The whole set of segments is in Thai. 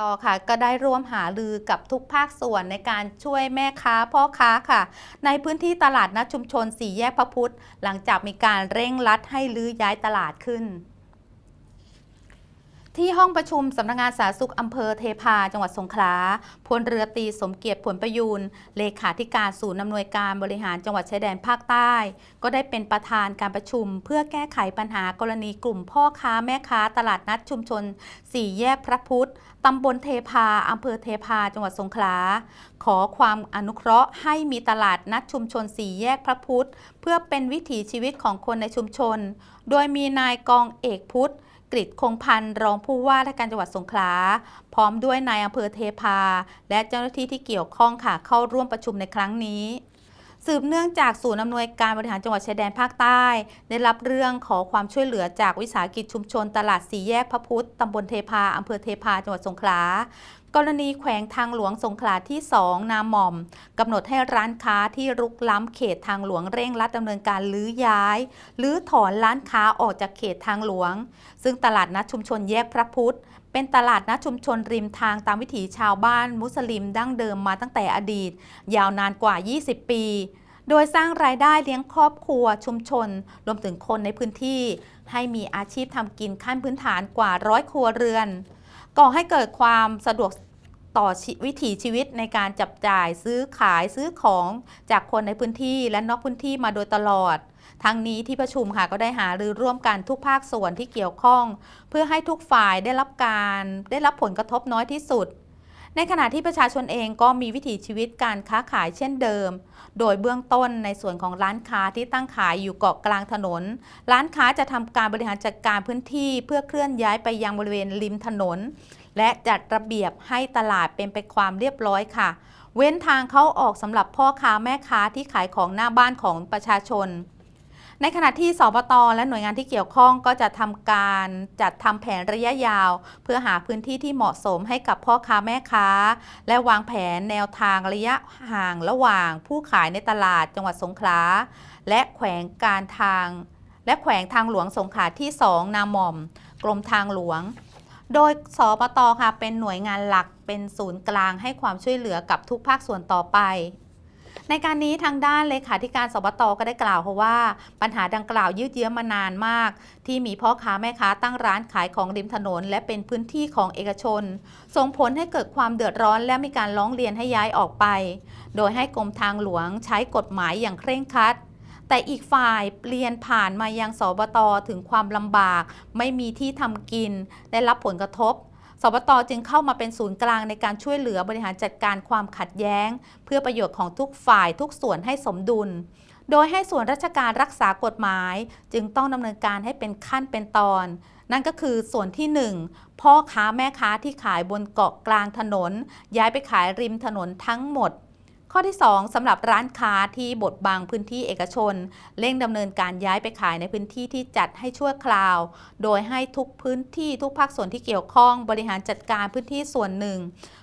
ตค่ะ ก็ได้ร่วมหารือกับทุกภาคส่วนในการช่วยแม่ค้าพ่อค้าค่ะ ในพื้นที่ตลาดนัดชุมชนสี่แยกพระพุทธ หลังจากมีการเร่งรัดให้ลื้อย้ายตลาดขึ้น ที่ห้องประชุมสำนักงานสาธารณสุขอำเภอเทพา จังหวัดสงขลา พลเรือตรีสมเกียรติผลประยูนเลขาธิการศูนย์อำนวยการบริหารจังหวัดชายแดนภาคใต้ ก็ได้เป็นประธานการประชุม เพื่อแก้ไขปัญหากรณีกลุ่มพ่อค้าแม่ค้าตลาดนัดชุมชน สี่แยกพระพุทธตำบลเทพาอำเภอเทพา จังหวัดสงขลา ขอความอนุเคราะห์ให้มีตลาดนัดชุมชนสี่แยกพระพุทธเพื่อเป็นวิถีชีวิตของคนในชุมชน โดยมีนายกองเอกพุทธ กรดคงพันธ์รองผู้ว่าราชการจังหวัดสงขลา พร้อมด้วยนายอำเภอเทพา และเจ้าหน้าที่ที่เกี่ยวข้องค่ะเข้าร่วมประชุมในครั้งนี้ สืบเนื่องจากศูนย์อำนวยการบริหารจังหวัดชายแดนภาคใต้ ได้รับเรื่องขอความช่วยเหลือจากวิสาหกิจชุมชนตลาดสีแยกพระพุทธตำบลเทพาอำเภอเทพาจังหวัดสงขลากรณีแขวงทางหลวงสงขลาที่ 2 นาหม่อมกำหนดให้ร้านค้าที่รุกล้ำเขตทางหลวงเร่งรัดดำเนินการลื้อย้ายหรือถอนร้านค้าออกจากเขตทางหลวง ซึ่งตลาดนัดชุมชนแยกพระพุทธ เป็นตลาดนัดชุมชนริมทางตามวิถีชาวบ้านมุสลิมดั้งเดิมมาตั้งแต่อดีต ยาวนานกว่า 20 ปี โดยสร้างรายได้เลี้ยงครอบครัวชุมชน รวมถึงคนในพื้นที่ ให้มีอาชีพทำกินขั้นพื้นฐานกว่าร้อยครัวเรือน ก่อให้เกิดความสะดวก ต่อวิถีชีวิตในการจับจ่ายซื้อขายซื้อของจากคนในพื้นที่และนอกพื้นที่มาโดยตลอด ทั้งนี้ที่ประชุมค่ะก็ได้หารือร่วมกันทุกภาคส่วนที่เกี่ยวข้อง เพื่อให้ทุกฝ่ายได้รับการได้รับผลกระทบน้อยที่สุด ในขณะที่ประชาชนเองก็มีวิถีชีวิตการค้าขายเช่นเดิม โดยเบื้องต้นในส่วนของร้านค้าที่ตั้งขายอยู่เกาะกลางถนน ร้านค้าจะทำการบริหารจัดการพื้นที่ เพื่อเคลื่อนย้ายไปยังบริเวณริมถนน และจัดระเบียบให้ตลาดเป็นไปความเรียบร้อยค่ะ เว้นทางเข้าออกสำหรับพ่อค้าแม่ค้าที่ขายของหน้าบ้านของประชาชน ในขณะที่สบตและหน่วยงานที่เกี่ยวข้องก็จะทำการจัดทำแผนระยะยาว เพื่อหาพื้นที่ที่เหมาะสมให้กับพ่อค้าแม่ค้า และวางแผนแนวทางระยะห่างระหว่างผู้ขายในตลาดจังหวัดสงขลาและแขวงการทาง และแขวงทางหลวงสงขลาที่ 2 นาม่อม กรมทางหลวง โดยสปตค่ะเป็นหน่วยงานหลักเป็นศูนย์กลางให้ความช่วยเหลือกับทุกภาคส่วนต่อไป ในการนี้ทางด้านเลขาธิการสบตก็ได้กล่าวค่ะว่า ปัญหาดังกล่าวยืดเยื้อมานานมาก ที่มีพ่อค้าแม่ค้าตั้งร้านขายของริมถนน และเป็นพื้นที่ของเอกชน ส่งผลให้เกิดความเดือดร้อนและมีการร้องเรียนให้ย้ายออกไป โดยให้กรมทางหลวงใช้กฎหมายอย่างเคร่งครัด แต่อีกฝ่ายเปลี่ยนผ่านมายังสบตถึงความลำบาก ไม่มีที่ทำกิน ได้รับผลกระทบสบตจึงเข้ามาเป็นศูนย์กลางในการช่วยเหลือบริหารจัดการความขัดแย้ง เพื่อประโยชน์ของทุกฝ่ายทุกส่วนให้สมดุล โดยให้ส่วนราชการรักษากฎหมาย จึงต้องดำเนินการให้เป็นขั้นเป็นตอน นั่นก็คือส่วนที่ 1 พ่อค้าแม่ค้าที่ขายบนเกาะกลางถนน ย้ายไปขายริมถนนทั้งหมด ข้อที่ 2สำหรับร้านค้าที่บดบังพื้นที่เอกชน เร่งดำเนินการย้ายไปขายในพื้นที่ที่จัดให้ชั่วคราว โดยให้ทุกพื้นที่ทุกภาคส่วนที่เกี่ยวข้องบริหารจัดการพื้นที่ส่วนหนึ่ง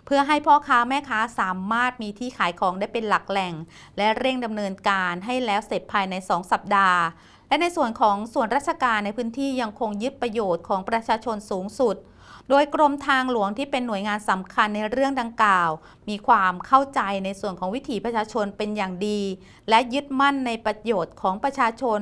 เพื่อให้พ่อค้าแม่ค้าสามารถมีที่ขายของได้เป็นหลักแหล่ง และเร่งดำเนินการให้แล้วเสร็จภายใน 2 สัปดาห์ และในส่วนของส่วนราชการในพื้นที่ยังคงยึดประโยชน์ของประชาชนสูงสุด โดยกรมทางหลวงที่เป็นหน่วยงานสำคัญในเรื่องดังกล่าว มีความเข้าใจในส่วนของวิถีประชาชนเป็นอย่างดี และยึดมั่นในประโยชน์ของประชาชน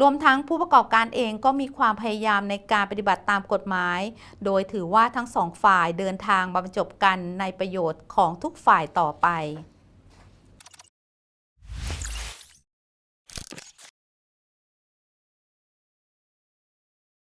รวมทั้งผู้ประกอบการเองก็มีความพยายามในการปฏิบัติตามกฎหมาย โดยถือว่าทั้งสองฝ่ายเดินทางบรรจบกันในประโยชน์ของทุกฝ่ายต่อไป